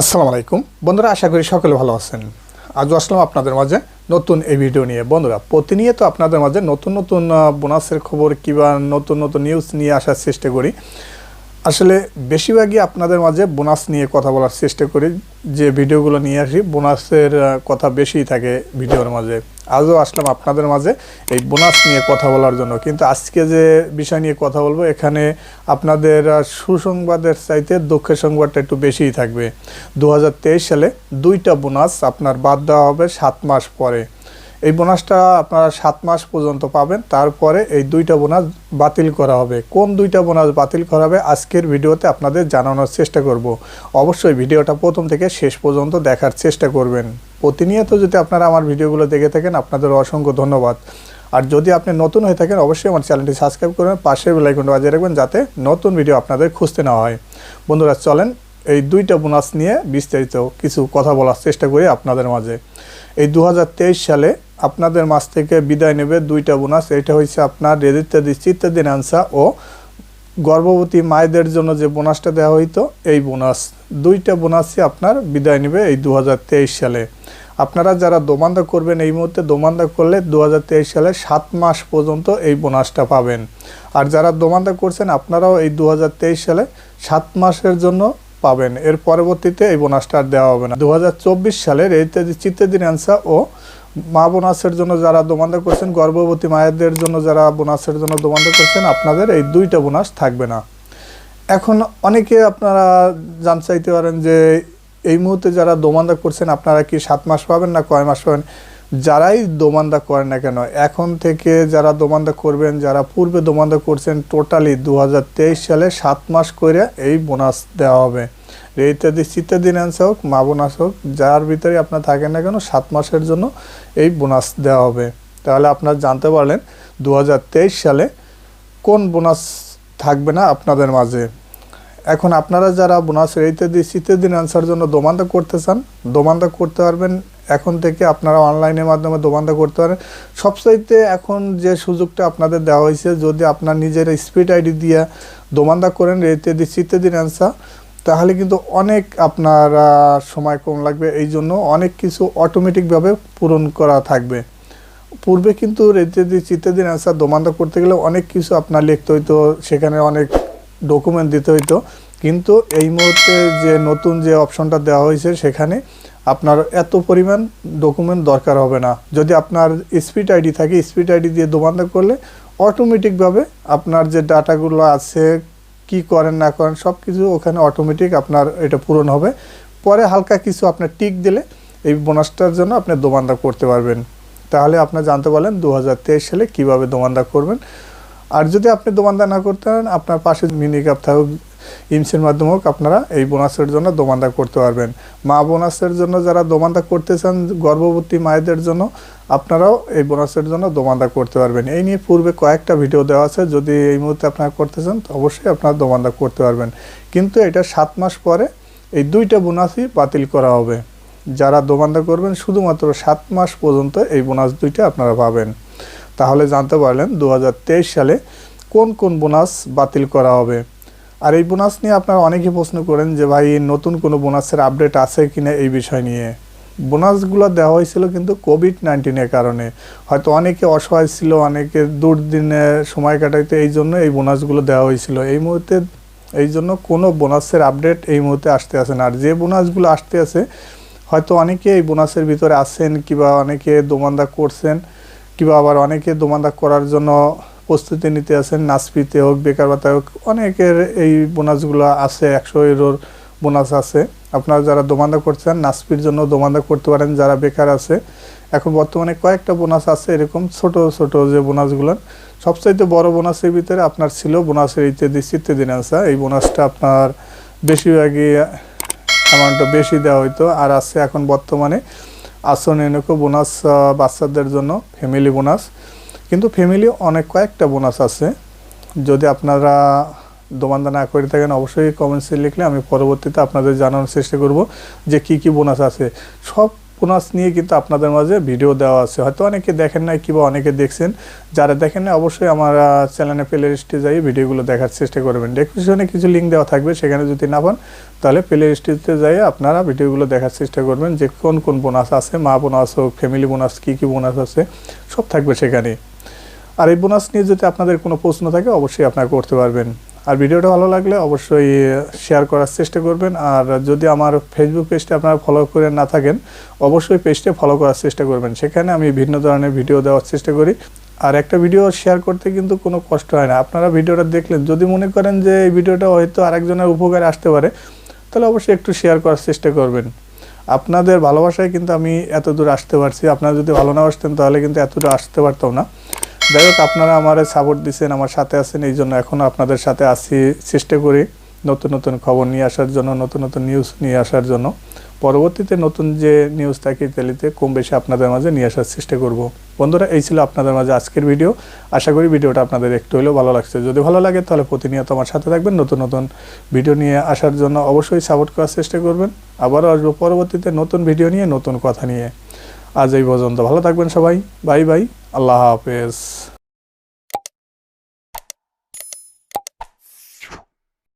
আসসালামু আলাইকুম। বন্ধুরা, আশা করি সকলে ভালো আছেন। আজ আসলাম আপনাদের মাঝে নতুন এই ভিডিও নিয়ে। বন্ধুরা, প্রতিনিয়ত আপনাদের মাঝে নতুন নতুন বোনাসের খবর কিংবা নতুন নতুন নিউজ নিয়ে আসার চেষ্টা করি। আসলে বেশিরভাগই আপনাদের মাঝে বোনাস নিয়ে কথা বলার চেষ্টা করি, যে ভিডিওগুলো নিয়ে আসি, বোনাসের কথা বেশিই থাকে ভিডিওর মাঝে। আজও আসলাম আপনাদের মাঝে এই বোনাস নিয়ে কথা বলার জন্য। কিন্তু আজকে যে বিষয় নিয়ে কথা বলব, এখানে আপনাদের সুসংবাদের চাইতে দুঃখের সংবাদটা একটু বেশিই থাকবে। দু হাজার তেইশ সালে দুইটা বোনাস আপনার বাদ দেওয়া হবে সাত মাস পরে। এই বোনাসটা আপনারা সাত মাস পর্যন্ত পাবেন। তারপরে এই দুইটা বোনাস বাতিল করা হবে। কোন দুইটা বোনাস বাতিল করা হবে আজকের ভিডিওতে আপনাদের জানানোর চেষ্টা করব। অবশ্যই ভিডিওটা প্রথম থেকে শেষ পর্যন্ত দেখার চেষ্টা করবেন। প্রতিনিয়ত যদি আপনারা আমার ভিডিওগুলো দেখে থাকেন, আপনাদের অসংখ্য ধন্যবাদ। আর যদি আপনি নতুন হয়ে থাকেন, অবশ্যই আমার চ্যানেলটি সাবস্ক্রাইব করবেন, পাশের বেলাইকনটা বাজিয়ে রাখবেন যাতে নতুন ভিডিও আপনাদের খুঁজতে না হয়। বন্ধুরা, চলেন এই দুইটা বোনাস নিয়ে বিস্তারিত কিছু কথা বলার চেষ্টা করি আপনাদের মাঝে। এই দু হাজার তেইশ সালে আপনাদের মাছ থেকে বিদায় নেবে দুইটা বোনাস। এটা হচ্ছে আপনার রেজিস্টারি চিত্তাদিন আনসা ও গর্ভবতী মায়েদের জন্য যে বোনাসটা দেওয়া হইতো, এই বোনাস। দুইটা বোনাসই আপনার বিদায় নেবে এই দু হাজার তেইশ সালে। আপনারা যারা দোমান্দা করবেন এই মুহূর্তে, দোমান্দা করলে দু হাজার তেইশ সালে সাত মাস পর্যন্ত এই বোনাসটা পাবেন। আর যারা দোমান্দা করছেন, আপনারাও এই দু হাজার তেইশ সালে সাত মাসের জন্য পাবেন। এর পরবর্তীতে এই বোনাসটা আর দেওয়া হবে না। দু সালের এই চিত্তাদিন অ্যান্সার ও মা বোনাসের জন্য যারা দোমান্দা করছেন, গর্ভবতী মায়েদের জন্য যারা বোনাসের জন্য দোমান্দা করছেন, আপনাদের এই দুইটা বোনাস থাকবে না। এখন অনেকে আপনারা জান চাইতে পারেন যে এই মুহূর্তে যারা দোমান্দা করছেন, আপনারা কি সাত মাস পাবেন না কয় মাস পাবেন? যারাই দোমান্দা করেন না কেন, এখন থেকে যারা দোমান্দা করবেন, যারা পূর্বে দোমান্দা করছেন টোটালি দু হাজার তেইশ সালে সাত মাস করে এই বোনাস দেওয়া হবে। ইত্যাদি অ্যান্সার হোক, মা বোনাস হোক, যার ভিতরে আপনার থাকেন না কেন, সাত মাসের জন্য এই বোনাস দেওয়া হবে। তাহলে আপনারা জানতে পারলেন দু হাজার তেইশ সালে কোন বোনাস থাকবে না আপনাদের মাঝে। এখন আপনারা যারা বোনাসের ইত্যাদি দিন আনসার জন্য দোমান্দা করতে চান, দোমান্দা করতে পারবেন এখন থেকে আপনারা অনলাইনের মাধ্যমে দোমান্দা করতে পারেন। সবচাইতে এখন যে সুযোগটা আপনাদের দেওয়া হয়েছে, যদি আপনার নিজের স্পিড আইডি দিয়ে দোমান্দা করেন ইত্যাদি ইত্যাদিন আনসার তাহলে কিন্তু অনেক আপনার সময় কম লাগবে। এই জন্য অনেক কিছু অটোমেটিকভাবে পূরণ করা থাকবে। পূর্বে কিন্তু ইত্যাদি ইত্যাদিন আনসার দোমান্দা করতে গেলে অনেক কিছু আপনার লিখতে হইতো, সেখানে অনেক ডকুমেন্ট দিতে হইতো। কিন্তু এই মুহূর্তে যে নতুন যে অপশনটা দেওয়া হয়েছে, সেখানে আপনার এত পরিমাণ ডকুমেন্ট দরকার হবে না। যদি আপনার স্পিড আইডি থাকে স্পিড আইডি দিয়ে দোমান্দা করলে অটোমেটিকভাবে আপনার যে ডাটাগুলো আছে, কি করেন, না করেন সব কিছু ওখানে অটোমেটিক আপনার এটা পূরণ হবে। পরে হালকা কিছু আপনার টিক দিলে এই বোনাসটার জন্য আপনি দোমান্দা করতে পারবেন। তাহলে আপনার জানতে পারলেন দু হাজার তেইশ সালে কীভাবে দোমান্দা করবেন। আর যদি আপনি দোমান্দা না করতে পারেন, আপনার পাশে মিনি ক্যাপ থাকুক ইমসের মাধ্যমে হোক আপনারা এই বোনাসের জন্য দোমান্দা করতে পারবেন। মা বোনাসের জন্য যারা দোমান্দা করতে চান, গর্ভবতী মায়েদের জন্য আপনারাও এই বোনাসের জন্য দোমান্দা করতে পারবেন। এই নিয়ে পূর্বে কয়েকটা ভিডিও দেওয়া আছে, যদি এই মুহূর্তে আপনারা করতে চান, তো অবশ্যই আপনারা দোমান্দা করতে পারবেন। কিন্তু এটা সাত মাস পরে এই দুইটা বোনাসই বাতিল করা হবে। যারা দোমান্দা করবেন, শুধুমাত্র সাত মাস পর্যন্ত এই বোনাস দুইটা আপনারা পাবেন। তাহলে জানতে পারলেন দু হাজার তেইশ সালে কোন কোন বোনাস বাতিল করা হবে। আর এই বোনাস নিয়ে আপনারা অনেকে প্রশ্ন করেন যে, ভাই, নতুন কোনো বোনাসের আপডেট আছে কিনা এই বিষয় নিয়ে? বোনাসগুলো দেওয়া হয়েছিল কিন্তু কোভিড নাইন্টিনের কারণে। হয়তো অনেকে অসহায় ছিল, অনেকে দুর্দিনে সময় কাটাইতে, এই জন্য এই বোনাসগুলো দেওয়া হয়েছিল। এই মুহূর্তে, এই জন্য কোনো বোনাসের আপডেট এই মুহূর্তে আসতে আসে না। আর যে বোনাসগুলো আসতে আছে হয়তো অনেকে এই বোনাসের ভিতরে আছেন, কিংবা অনেকে দোমান্দা করছেন, কিংবা আবার অনেকে দোমান্দা করার জন্য প্রস্তুতি নিতে আছেন নাচপিতে হোক, বেকার ভাতা হোক, অনেকের এই বোনাসগুলো আছে, একশো এরোর বোনাস আছে। আপনারা যারা দোমান্দা করছেন নাচপির জন্য দোমান্দা করতে পারেন, যারা বেকার আছে। এখন বর্তমানে কয়েকটা বোনাস আছে, এরকম ছোট ছোট যে বোনাসগুলো। সবচাইতে বড় বোনাসের ভিতরে আপনার ছিল বোনাসের ইত্যাদি ইত্যাদি আছে এই বোনাসটা আপনার বেশিরভাগই অ্যামাউন্টটা বেশি দেওয়া হইতো, আর আছে এখন বর্তমানে আসন এনেকো বোনাস বাচ্চাদের জন্য ফ্যামিলি বোনাস। কিন্তু ফ্যামিলি অনেক কয়েকটা বোনাস আছে। যদি আপনারা দোমান্দা না করে থাকেন, অবশ্যই কমেন্টসে লিখলে আমি পরবর্তীতে আপনাদের জানানোর চেষ্টা করব যে কি কি বোনাস আছে। সব বোনাস নিয়ে কিন্তু আপনাদের মাঝে ভিডিও দেওয়া আছে। হয়তো অনেকে দেখেন নাই কিংবা অনেকে দেখছেন। যারা দেখেন না অবশ্যই আমার চ্যানেলে প্লে লিস্টে যাই ভিডিওগুলো দেখার চেষ্টা করবেন। ডেসক্রিপশনে কিছু লিঙ্ক দেওয়া থাকবে, সেখানে যদি না পান, তাহলে প্লে লিস্টে যাই আপনারা ভিডিওগুলো দেখার চেষ্টা করবেন যে কোন কোন বোনাস আছে, মা বোনাস হোক ফ্যামিলি বোনাস কী কী বোনাস আছে, সব থাকবে সেখানে আর এই বোনাস নিয়ে যদি আপনাদের কোনো প্রশ্ন থাকে, অবশ্যই আপনারা করতে পারবেন। আর ভিডিওটা ভালো লাগলে অবশ্যই শেয়ার করার চেষ্টা করবেন। আর যদি আমার ফেসবুক পেজটা আপনারা ফলো করে না থাকেন, অবশ্যই পেজটা ফলো করার চেষ্টা করবেন। সেখানে আমি ভিন্ন ধরনের ভিডিও দেওয়ার চেষ্টা করি। আর একটা ভিডিও শেয়ার করতে কিন্তু কোনো কষ্ট হয় না। আপনারা ভিডিওটা দেখলেন, যদি মনে করেন যে এই ভিডিওটা হয়তো আরেকজনের উপকারে আসতে পারে, তাহলে অবশ্যই একটু শেয়ার করার চেষ্টা করবেন। আপনাদের ভালোবাসায় কিন্তু আমি এত দূর আসতে পারছি। আপনারা যদি ভালো না আসতেন, তাহলে কিন্তু এত দূর আসতে পারতাম না। যাই হোক, আপনারা আমার সাপোর্ট দিচ্ছেন আমার সাথে আছেন, এই জন্য এখনও আপনাদের সাথে আসি চেষ্টা করি নতুন নতুন খবর নিয়ে আসার জন্য, নতুন নতুন নিউজ নিয়ে আসার জন্য। পরবর্তীতে নতুন যে নিউজ থাকে ইত্যাদিতে কম বেশি আপনাদের মাঝে নিয়ে আসার চেষ্টা করব। বন্ধুরা, এই ছিল আপনাদের মাঝে আজকের ভিডিও আশা করি ভিডিওটা আপনাদের একটু হলেও ভালো লাগছে। যদি ভালো লাগে, তাহলে প্রতিনিয়ত আমার সাথে থাকবেন। নতুন নতুন ভিডিও নিয়ে আসার জন্য অবশ্যই সাপোর্ট করার চেষ্টা করবেন। আবারও আসব পরবর্তীতে নতুন ভিডিও নিয়ে, নতুন কথা নিয়ে। আজ এই পর্যন্ত। ভালো থাকবেন সবাই। বাই বাই আল্লাহ হাফেজ।